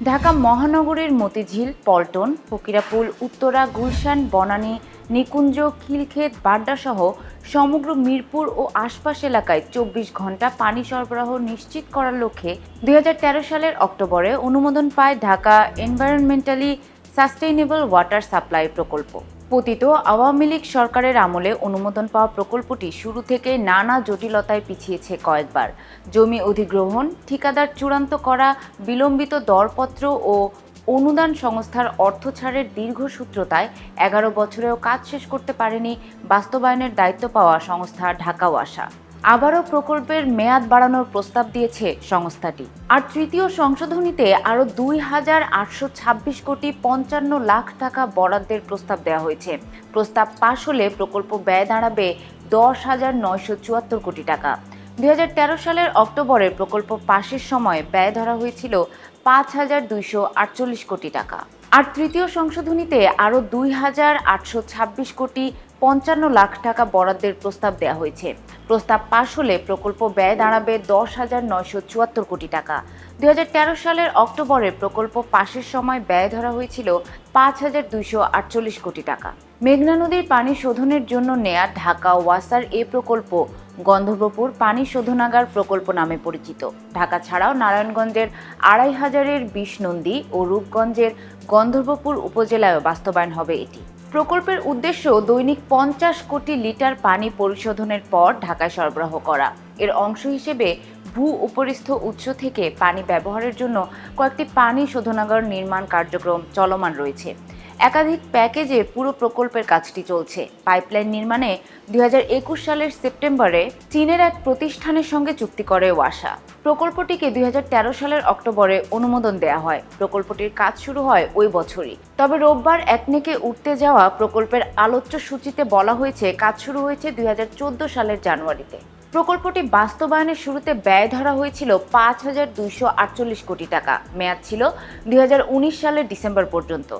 ঢাকা মহানগরের মতিঝিল, পল্টন, ফকিরাপুল, উত্তরা, গুলশান, বনানী, নিকুঞ্জ খিলক্ষেত বাড্ডাসহ সমগ্র মিরপুর ও আশপাশ এলাকায় চব্বিশ ঘণ্টা পানি সরবরাহ নিশ্চিত করার লক্ষ্যে দু হাজার তেরো সালের অক্টোবরে অনুমোদন পায় Dhaka environmentally sustainable water supply প্রকল্প। পতিত আওয়ামী লীগ সরকারের আমলে অনুমোদন পাওয়া প্রকল্পটি শুরু থেকে নানা জটিলতায় পিছিয়েছে কয়েকবার। জমি অধিগ্রহণ, ঠিকাদার চূড়ান্ত করা, বিলম্বিত দরপত্র ও অনুদান সংস্থার অর্থ ছাড়ের দীর্ঘসূত্রতায় এগারো বছরেও কাজ শেষ করতে পারেনি বাস্তবায়নের দায়িত্ব পাওয়া সংস্থা ঢাকা ওয়াসা আবারও প্রকল্পের মেয়াদ বাড়ানোর প্রস্তাব দিয়েছে সংস্থাটি। আর তৃতীয় সংশোধনীতে আরও দুই হাজার আটশো ছাব্বিশ কোটি পঞ্চান্ন লাখ টাকা বরাদ্দের প্রস্তাব দেওয়া হয়েছে। প্রস্তাব পাশ হলে প্রকল্প ব্যয় দাঁড়াবে দশ হাজার নয়শো চুয়াত্তর কোটি টাকা। দু হাজার তেরো সালের অক্টোবরে প্রকল্প পাশের সময় ব্যয় ধরা হয়েছিল পাঁচ হাজার দুইশো আটচল্লিশ কোটি টাকা। আর তৃতীয় সংশোধনীতে আরও দুই হাজার আটশো ছাব্বিশ কোটি পঞ্চান্ন লাখ টাকা বরাদ্দের প্রস্তাব দেওয়া হয়েছে। প্রস্তাব পাশ হলে প্রকল্প ব্যয় দাঁড়াবে দশ হাজার নয়শো চুয়াত্তর কোটি টাকা। দুই হাজার তেরো সালের অক্টোবরে প্রকল্প পাশের সময় ব্যয় ধরা হয়েছিল পাঁচ হাজার দুইশো আটচল্লিশ কোটি টাকা। মেঘনা নদীর পানি শোধনের জন্য নেয়া ঢাকা ওয়াসার এ প্রকল্প গন্ধর্বপুর পানি শোধনাগার প্রকল্প নামে পরিচিত। ঢাকা ছাড়াও নারায়ণগঞ্জের আড়াই হাজারের বিশ নন্দী ও রূপগঞ্জের গন্ধর্বপুর উপজেলায়ও বাস্তবায়ন হবে এটি। প্রকল্পের উদ্দেশ্য দৈনিক পঞ্চাশ কোটি লিটার পানি পরিশোধনের পর ঢাকায় সরবরাহ করা। এর অংশ হিসেবে ভূ উপরিস্থ উৎস থেকে পানি ব্যবহারের জন্য কয়েকটি পানি শোধনাগার নির্মাণ কার্যক্রম চলমান রয়েছে। একাধিক প্যাকেজে পুরো প্রকল্পের কাজটি চলছে। পাইপলাইন নির্মাণে দুই হাজার একুশ সালের সেপ্টেম্বরে চীনের এক প্রতিষ্ঠানের সঙ্গে চুক্তি করে ওয়াসা। প্রকল্পটিকে দুই হাজার তেরো সালের অক্টোবরে অনুমোদন দেওয়া হয়। প্রকল্পটির কাজ শুরু হয় ওই বছরই। তবে রোববার একনেকে উঠতে যাওয়া প্রকল্পের আলোচ্য সূচিতে বলা হয়েছে, কাজ শুরু হয়েছে দুই হাজার চোদ্দ সালের জানুয়ারিতে। প্রকল্পটি বাস্তবায়নের শুরুতে ব্যয় ধরা হয়েছিল পাঁচ হাজার দুইশো আটচল্লিশ কোটি টাকা। মেয়াদ ছিল দুই হাজার উনিশ সালের ডিসেম্বর পর্যন্ত।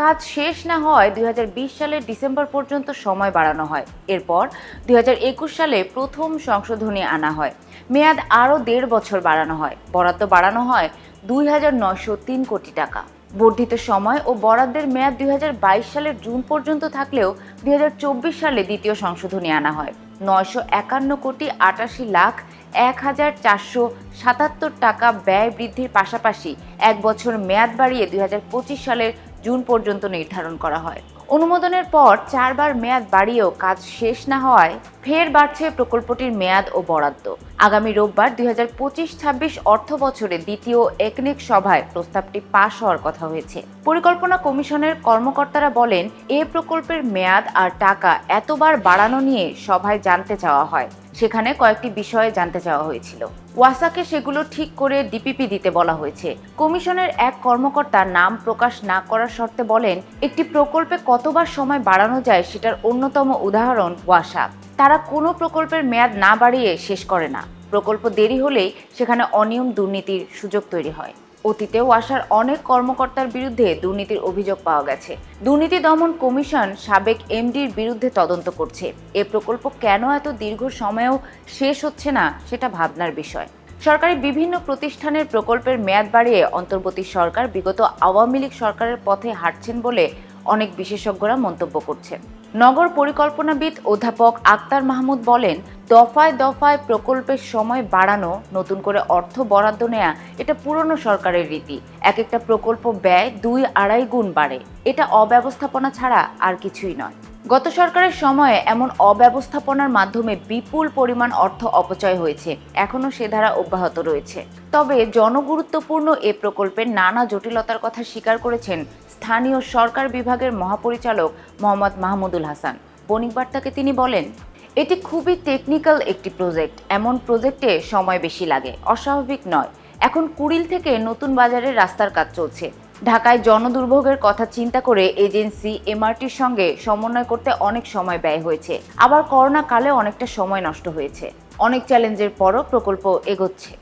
কাজ শেষ না হওয়ায় দুই হাজার বিশ সালের ডিসেম্বর পর্যন্ত সময় বাড়ানো হয়। এরপর দুই হাজার একুশ সালে প্রথম সংশোধনী আনা হয়। মেয়াদ আরও দেড় বছর বাড়ানো হয়। বরাদ্দ বাড়ানো হয় দুই হাজার নয়শো তিন কোটি টাকা। বর্ধিত সময় ও বরাদ্দের মেয়াদ দুই হাজার বাইশ সালের জুন পর্যন্ত থাকলেও দুই হাজার চব্বিশ সালে দ্বিতীয় সংশোধনী আনা হয়। নয়শো একান্ন কোটি আটাশি লাখ এক হাজার চারশো সাতাত্তর টাকা ব্যয় বৃদ্ধির পাশাপাশি এক বছর মেয়াদ বাড়িয়ে দু হাজার পঁচিশ সালের জুন পর্যন্ত নির্ধারণ করা হয়। অনুমোদনের পর চারবার মেয়াদ বাড়িয়েও কাজ শেষ না হওয়ায় ফের বাড়ছে প্রকল্পটির মেয়াদ ও বরাদ্দ। আগামী রোববার দুই হাজার পঁচিশ ছাব্বিশ অর্থ বছরে দ্বিতীয় একনেক সভায় প্রস্তাবটি পাশ হওয়ার কথা হয়েছে। পরিকল্পনা কমিশনের কর্মকর্তারা বলেন, এ প্রকল্পের মেয়াদ আর টাকা এতবার বাড়ানো নিয়ে সভায় জানতে চাওয়া হয়। সেখানে কয়েকটি বিষয়ে জানতে চাওয়া হয়েছিল। ওয়াসাকে সেগুলো ঠিক করে ডিপিপি দিতে বলা হয়েছে। কমিশনের এক কর্মকর্তা নাম প্রকাশ না করার শর্তে বলেন, একটি প্রকল্পে কতবার সময় বাড়ানো যায় সেটার অন্যতম উদাহরণ ওয়াসা। তারা কোনো প্রকল্পের মেয়াদ না বাড়িয়ে শেষ করে না। প্রকল্প দেরি হলেই সেখানে অনিয়ম দুর্নীতির সুযোগ তৈরি হয়। অতীতে আসার অনেক কর্মকর্তার বিরুদ্ধে দুর্নীতির অভিযোগ পাওয়া গেছে। দুর্নীতি দমন কমিশন সাবেক এমডির বিরুদ্ধে তদন্ত করছে। এ প্রকল্প কেন এত দীর্ঘ সময়েও শেষ হচ্ছে না, সেটা ভাবনার বিষয়। সরকারি বিভিন্ন প্রতিষ্ঠানের প্রকল্পের মেয়াদ বাড়িয়ে অন্তর্বর্তী সরকার বিগত আওয়ামী লীগ সরকারের পথে হাঁটছেন বলে অনেক বিশেষজ্ঞরা মন্তব্য করছেন। নগর পরিকল্পনাবিদ অধ্যাপক আক্তার মাহমুদ বলেন দফায় দফায় প্রকল্পের সময় বাড়ানো, নতুন করে অর্থ বরাদ্দ নেয়া, এটা পুরনো সরকারের রীতি। এক একটা প্রকল্প ব্যয় দুই আড়াই গুণ বাড়ে। এটা অব্যবস্থাপনা ছাড়া আর কিছুই নয়। গত সরকারের সময়ে এমন অব্যবস্থাপনার মাধ্যমে বিপুল পরিমাণ অর্থ অপচয় হয়েছে। এখনও সে ধারা অব্যাহত রয়েছে। তবে জনগুরুত্বপূর্ণ এ প্রকল্পের নানা জটিলতার কথা স্বীকার করেছেন স্থানীয় সরকার বিভাগের মহাপরিচালক মোহাম্মদ মাহমুদুল হাসান। বণিক বার্তাকে তিনি বলেন এটি খুবই টেকনিক্যাল একটি প্রজেক্ট এমন প্রজেক্টে সময় বেশি লাগে। অস্বাভাবিক নয়। এখন কুড়িল থেকে নতুন বাজারের রাস্তার কাজ চলছে। ঢাকায় জনদুর্ভোগের কথা চিন্তা করে এজেন্সি এমআরটির সঙ্গে সমন্বয় করতে অনেক সময় ব্যয় হয়েছে। আবার করোনা কালে অনেকটা সময় নষ্ট হয়েছে। অনেক চ্যালেঞ্জের পরও প্রকল্প এগোচ্ছে।